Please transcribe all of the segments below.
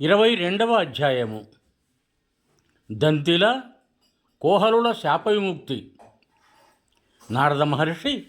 ఇరవై రెండవ అధ్యాయము. దంతిల కోహలుల శాప విముక్తి నారద మహర్షి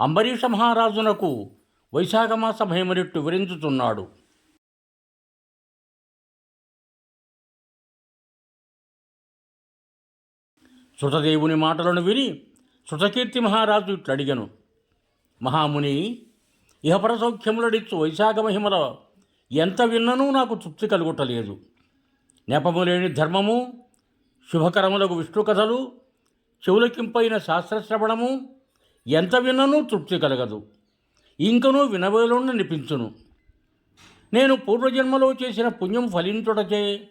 అంబరీష మహారాజునకు వైశాఖమాస భయమరిట్టు వివరించుతున్నాడు శృతదేవుని మాటలను విని శృతకీర్తి మహారాజు ఇట్లడిగను. మహాముని ఇహపర సౌఖ్యములడిచ్చు వైశాఖ మహిమల ఎంత విన్ననూ నాకు తృప్తి కలుగుటలేదు. నెపము లేని ధర్మము శుభకరములకు విష్ణు కథలు చెవులకింపైన శాస్త్రశ్రవణము ఎంత విన్ననూ తృప్తి కలగదు. ఇంకనూ వినవేలుండి నిపించును. నేను పూర్వజన్మలో చేసిన పుణ్యం ఫలించుటచే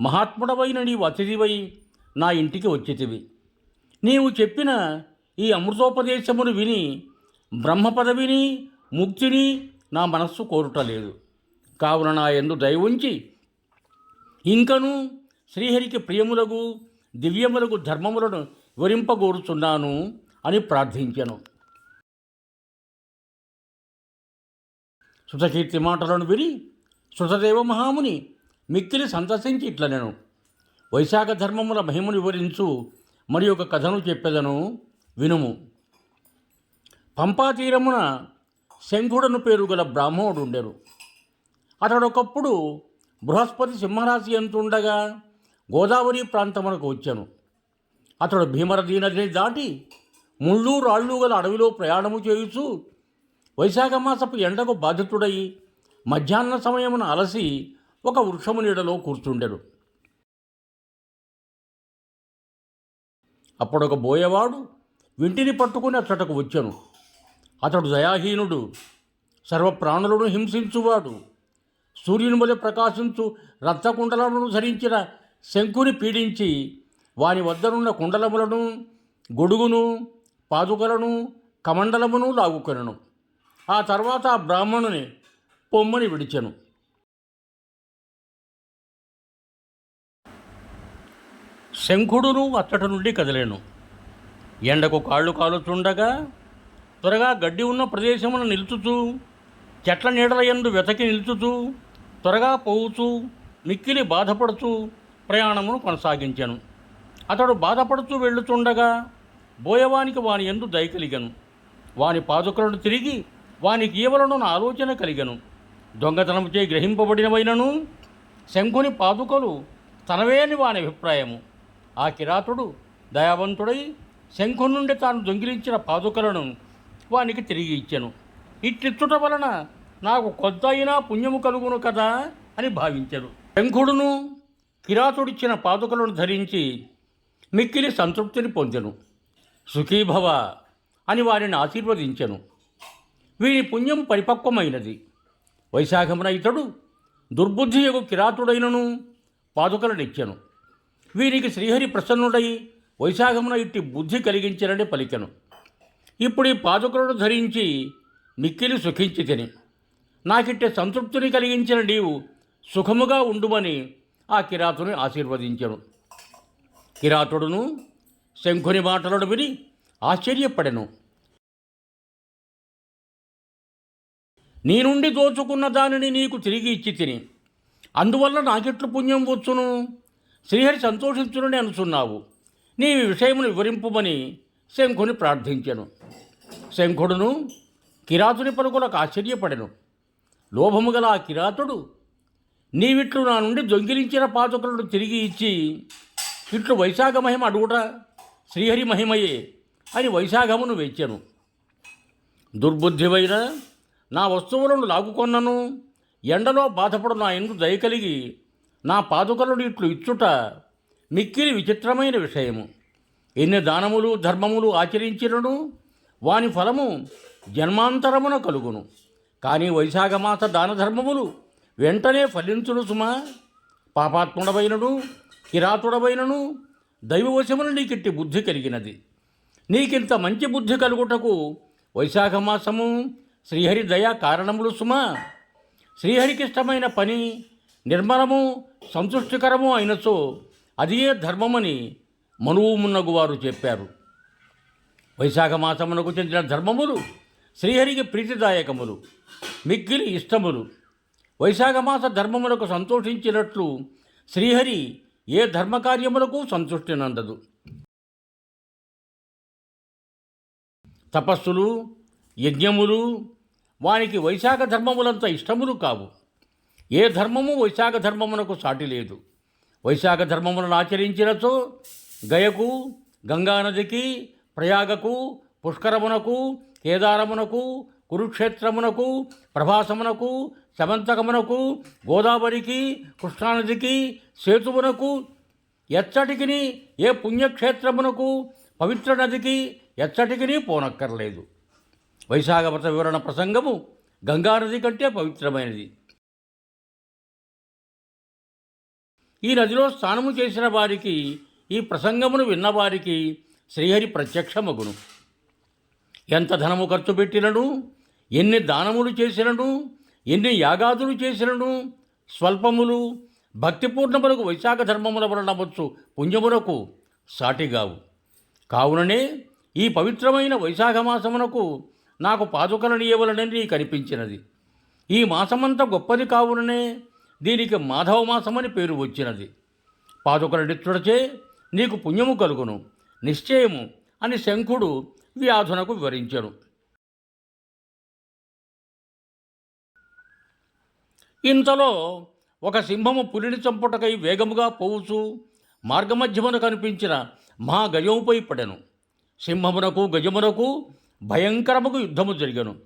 మహాత్ముడవైన నీవు అతిథివై నా ఇంటికి వచ్చితివి. నీవు చెప్పిన ఈ అమృతోపదేశమును విని బ్రహ్మ పదవిని ముక్తిని నా మనస్సు కోరుటలేదు. కావున నా ఎందు దయవుంచి ఇంకను శ్రీహరికి ప్రియములకు దివ్యములకు ధర్మములను వివరింపగోరుచున్నాను అని ప్రార్థించెను. శృతకీర్తి మాటలను విని శృతదేవ మహాముని మిక్కిలి సంతసించి ఇట్లనెను. వైశాఖ ధర్మముల మహిమను వివరించు మరి ఒక కథను చెప్పేదను వినుము. పంపాతీరమున శంఖుడను పేరు గల బ్రాహ్మణుడు ఉండెను అతడొకప్పుడు బృహస్పతి సింహరాశి ఎంతుండగా గోదావరి ప్రాంతమునకు వచ్చాను. అతడు భీమరదీ నదిని దాటి ముళ్ళు రాళ్ళు గల అడవిలో ప్రయాణము చేయుచు వైశాఖ మాసపు ఎండకు బాధితుడై మధ్యాహ్న సమయమున అలసి ఒక వృక్షము నీడలో కూర్చుండెను. అప్పుడొక బోయవాడు వింటిని పట్టుకుని అతడకు వచ్చాను. అతడు దయాహీనుడు సర్వప్రాణులను హింసించువాడు. సూర్యుని వలె ప్రకాశించు రక్తకుండలమును ధరించిన శంకుని పీడించి వారి వద్దనున్న కుండలములను గొడుగును పాదుకలను కమండలమును లాగుకొనను. ఆ తర్వాత ఆ బ్రాహ్మణుని పొమ్మని విడిచెను. శంఖుడును అచ్చట నుండి కదిలేను. ఎండకు కాళ్ళు కాలుచుండగా త్వరగా గడ్డి ఉన్న ప్రదేశమును నిలుచుతూ చెట్ల నీడల ఎందు వెతకి నిలుచుతూ త్వరగా పోవుచూ మిక్కిలి బాధపడుచూ ప్రయాణమును కొనసాగించాను. అతడు బాధపడుతూ వెళ్ళుచుండగా బోయవానికి వాని ఎందు దయ కలిగను. వాని పాదుకలను తిరిగి వాని గీవలను నా ఆలోచన కలిగను. దొంగతనముచే గ్రహింపబడినవైనను శంఖుని పాదుకలు తనవే అని వాని అభిప్రాయము. ఆ కిరాతుడు దయావంతుడై శంఖు నుండి తాను దొంగిలించిన పాదుకలను వానికి తిరిగి ఇచ్చెను. ఇట్లిచ్చుట వలన నాకు కొత్త అయినా పుణ్యము కలుగును కదా అని భావించెను. శంఖుడును కిరాతుడిచ్చిన పాదుకలను ధరించి మిక్కిలి సంతృప్తిని పొందెను. సుఖీభవ అని వారిని ఆశీర్వదించెను. వీరి పుణ్యం పరిపక్వమైనది. వైశాఖమున ఇతడు దుర్బుద్ధి యొక్క కిరాతుడైనను పాదుకలనిచ్చెను. వీరికి శ్రీహరి ప్రసన్నుడై వైశాఖమున ఇట్టి బుద్ధి కలిగించనని పలికెను. ఇప్పుడు ఈ పాదుకలను ధరించి మిక్కిలి సుఖించి తిని నాకిట్టే సంతృప్తిని కలిగించిన నీవు సుఖముగా ఉండుమని ఆ కిరాతుని ఆశీర్వదించెను. కిరాతుడును శంఖుని మాటలను విని ఆశ్చర్యపడెను. నీ నుండి దోచుకున్న దానిని నీకు తిరిగి ఇచ్చి తిని అందువల్ల నాకెట్లు పుణ్యం వచ్చును? శ్రీహరి సంతోషించునని అనుచున్నావు నీ విషయమును వివరింపుమని శంఖుని ప్రార్థించెను. శంఖుడును కిరాతుని పలుకులకు ఆశ్చర్యపడెను. లోభము గల ఆ కిరాతుడు నీవిట్లు నా నుండి దొంగిలించిన పాతకులను తిరిగి ఇచ్చి ఇట్లు వైశాఖ మహిమ అడుగుట శ్రీహరి మహిమయే అని వైశాఖమును వెచ్చెను దుర్బుద్ధివైన నా వస్తువులను లాగుకొన్నను ఎండలో బాధపడు నా ఎందు దయ కలిగి నా పాదుకలను ఇట్లు ఇచ్చుట మిక్కిలి విచిత్రమైన విషయము. ఎన్ని దానములు ధర్మములు ఆచరించినను వాని ఫలము జన్మాంతరమున కలుగును. కానీ వైశాఖమాస దాన ధర్మములు వెంటనే ఫలించును సుమా. పాపాత్ముడవైనను కిరాతుడవైనను దైవవశమును నీకిట్టి బుద్ధి కలిగినది. నీకింత మంచి బుద్ధి కలుగుటకు వైశాఖ మాసము శ్రీహరి దయా కారణములు సుమా. శ్రీహరికి ఇష్టమైన పని నిర్మలము సంతృష్టికరము అయినచో అదియే ధర్మమని మనువు మున్నగు వారు చెప్పారు. వైశాఖ మాసమునకు చెందిన ధర్మములు శ్రీహరికి ప్రీతిదాయకములు మిక్కిలి ఇష్టములు. వైశాఖమాస ధర్మములకు సంతోషించినట్లు శ్రీహరి ఏ ధర్మకార్యములకు సంతృష్టి నందదు తపస్సులు యజ్ఞములు వానికి వైశాఖ ధర్మములంత ఇష్టములు కావు. ఏ ధర్మము వైశాఖ ధర్మమునకు సాటి లేదు. వైశాఖ ధర్మములను ఆచరించినచో గయకు గంగానదికి ప్రయాగకు పుష్కరమునకు కేదారమునకు కురుక్షేత్రమునకు ప్రభాసమునకు శమంతకమునకు గోదావరికి కృష్ణానదికి సేతువునకు ఎచ్చటికిని ఏ పుణ్యక్షేత్రమునకు పవిత్ర నదికి ఎచ్చటికిని పోనక్కర్లేదు. వైశాఖ వ్రత వివరణ ప్రసంగము గంగానది కంటే పవిత్రమైనది. ఈ నదిలో స్నానము చేసిన వారికి ఈ ప్రసంగమును విన్నవారికి శ్రీహరి ప్రత్యక్షమగును. ఎంత ధనము ఖర్చు పెట్టినను? ఎన్ని దానములు చేసినను? ఎన్ని యాగాదులు చేసినను? స్వల్పములు భక్తిపూర్ణములకు వైశాఖ ధర్మముల వలన వచ్చు పుణ్యములకు సాటిగావు కావుననే ఈ పవిత్రమైన వైశాఖ మాసమునకు నాకు పాదుకలనీయవలనని నీకు కనిపించినది. ఈ మాసమంతా గొప్పది కావుననే దీనికి మాధవ మాసమని పేరు వచ్చినది. పాదుకలనిచ్చుడచే నీకు పుణ్యము కలుగును. నిశ్చయము అని శంఖుడు వ్యాధునకు వివరించెను ఇంతలో ఒక సింహము పులిని చంపుటకై వేగముగా పోవచ్చు మార్గమధ్యమున కనిపించిన మహాగజముపై పడెను. సింహమునకు గజమునకు భయంకరముకు యుద్ధము జరిగను.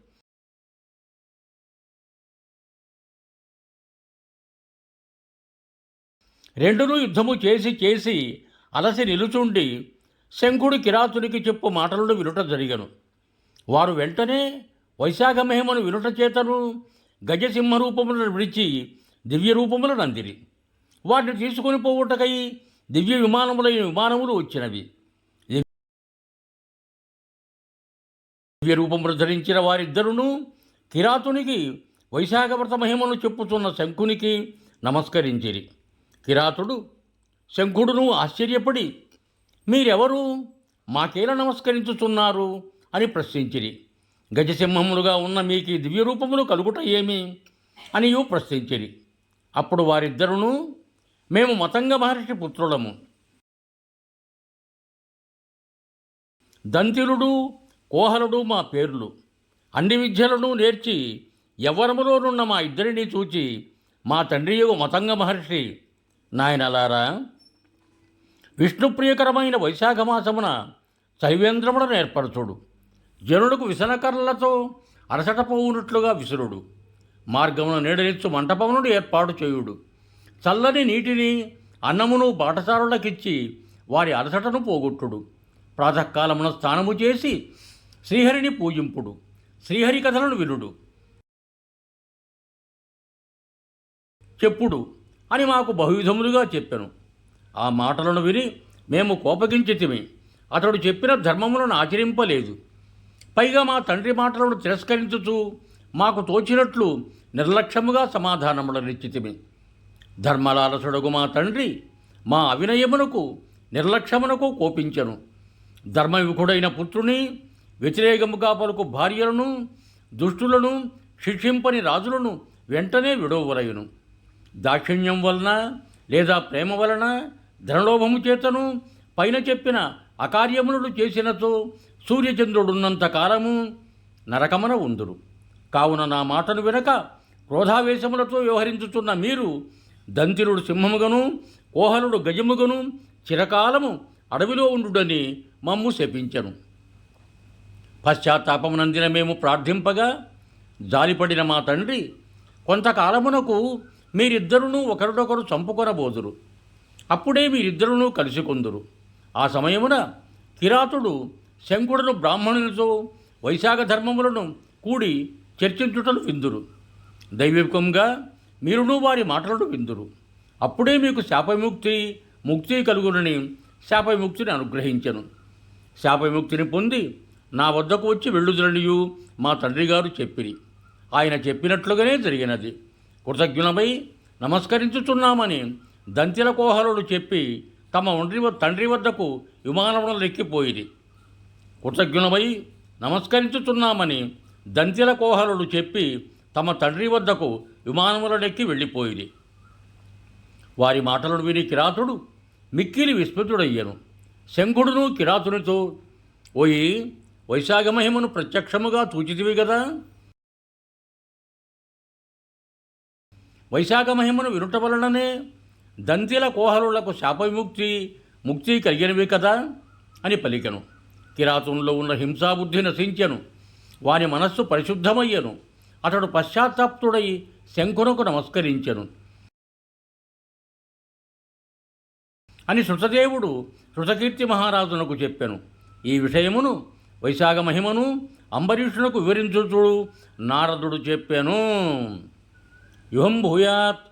రెండును యుద్ధము చేసి చేసి అలసి నిలుచుండి శంఖుడు కిరాతునికి చెప్పు మాటలను వినుట జరిగను. వారు వెంటనే వైశాఖ మహిమను వినుట చేతను గజసింహ రూపములను విడిచి దివ్య రూపములను నందిరి వాటిని తీసుకొని పోవుటకై దివ్య విమానములైన విమానములు వచ్చినవి. దివ్య రూపములు ధరించిన వారిద్దరును కిరాతునికి వైశాఖవ్రత మహిమను చెప్పుతున్న శంఖునికి నమస్కరించిరి. కిరాతుడు శంఖుడును ఆశ్చర్యపడి మీరెవరు? మాకేలా నమస్కరించుచున్నారు? అని ప్రశ్నించిరి. గజసింహములుగా ఉన్న మీకు దివ్యరూపములు కలుగుట ఏమి? అనియు ప్రశ్నించిరి. అప్పుడు వారిద్దరును మేము మతంగ మహర్షి పుత్రులము. దంతిలుడు కోహలుడు మా పేర్లు. అన్ని విద్యలను నేర్చి ఎవరములోనున్న మా ఇద్దరిని చూచి మా తండ్రి యొక్క మతంగ మహర్షి నాయనలారా విష్ణుప్రియకరమైన వైశాఖ మాసమున శైవేంద్రములను ఏర్పరచుడు. జనులకు విసనకర్రలతో అరసటపోవునట్లుగా విసురుడు. మార్గమున నీడనిచ్చు మంటపమునుడు ఏర్పాటు చేయుడు. చల్లని నీటిని అన్నమును బాటసారులకిచ్చి వారి అలసటను పోగొట్టుడు. ప్రాతకాలమున స్నానము చేసి శ్రీహరిని పూజింపుడు. శ్రీహరి కథలను వినుడు. చెప్పుడు అని మాకు బహువిధములుగా చెప్పాను. ఆ మాటలను విని మేము కోపగించితిమి. అతడు చెప్పిన ధర్మములను ఆచరింపలేదు. పైగా మా తండ్రి మాటలను తిరస్కరించుచు మాకు తోచినట్లు నిర్లక్ష్యముగా సమాధానములనిచ్చితిమి. ధర్మలాలసుడగు మా తండ్రి మా అవినయమునకు నిర్లక్ష్యమునకు కోపించను. ధర్మవికుడైన పుత్రుని వ్యతిరేకముగా పలుకు భార్యలను దుష్టులను శిక్షింపని రాజులను వెంటనే విడవలయును దాక్షిణ్యం వలన లేదా ప్రేమ వలన ధనలోభము చేతను పైన చెప్పిన అకార్యములను చేసినతో సూర్యచంద్రుడున్నంత కాలము నరకమన ఉందురు. కావున నా మాటను వినక క్రోధావేశములతో వ్యవహరించుతున్న మీరు దంతిరుడు సింహముగను కోహలుడు గజముగను చిరకాలము అడవిలో ఉండుడని మమ్ము శపించను. పశ్చాత్తాపమునందిన మేము ప్రార్థింపగా జాలిపడిన మా తండ్రి కొంతకాలమునకు మీరిద్దరును ఒకరినొకరు చంపుకొనబోదురు. అప్పుడే మీరిద్దరును కలిసికొందురు. ఆ సమయమున కిరాతుడు శంకుడును బ్రాహ్మణులతో వైశాఖ ధర్మములను కూడి చర్చించుటలు విందురు. దైవికంగా మీరును వారి మాటలను విందురు. అప్పుడే మీకు శాపవిముక్తి ముక్తి కలుగునని శాపవిముక్తిని అనుగ్రహించను. శాపవిముక్తిని పొంది నా వద్దకు వచ్చి వెళ్ళుదరనియు మా తండ్రి గారు చెప్పిరి. ఆయన చెప్పినట్లుగానే జరిగినది. కృతజ్ఞులమై నమస్కరించుచున్నామని దంతిల కోహలుడు చెప్పి తమ ఒండ్రి తండ్రి వద్దకు విమానమును లెక్కిపోయింది కృతజ్ఞులమై నమస్కరించుతున్నామని దంతిల కోహలుడు చెప్పి తమ తండ్రి వద్దకు విమానములనెక్కి వెళ్ళిపోయింది వారి మాటలను విని కిరాతుడు మిక్కిలి విస్మృతుడయ్యను. శంఖుడును కిరాతునితో ఓయి వైశాఖ మహిమను ప్రత్యక్షముగా తూచితివి కదా వైశాఖ మహిమను వినుట వలననే దంతిల కోహరులకు శాపవిముక్తి ముక్తి కలిగినవి కదా అని పలికెను. కిరాతంలో ఉన్న హింసాబుద్ధి నశించెను. వాని మనస్సు పరిశుద్ధమయ్యను. అతడు పశ్చాత్తాప్తుడై శంకునకు నమస్కరించెను. అని శృతదేవుడు శృతకీర్తి మహారాజునకు చెప్పెను. ఈ విషయమును వైశాఖ మహిమను అంబరీషునకు వివరించుచుడు నారదుడు చెప్పాను. యుహం భూయాత్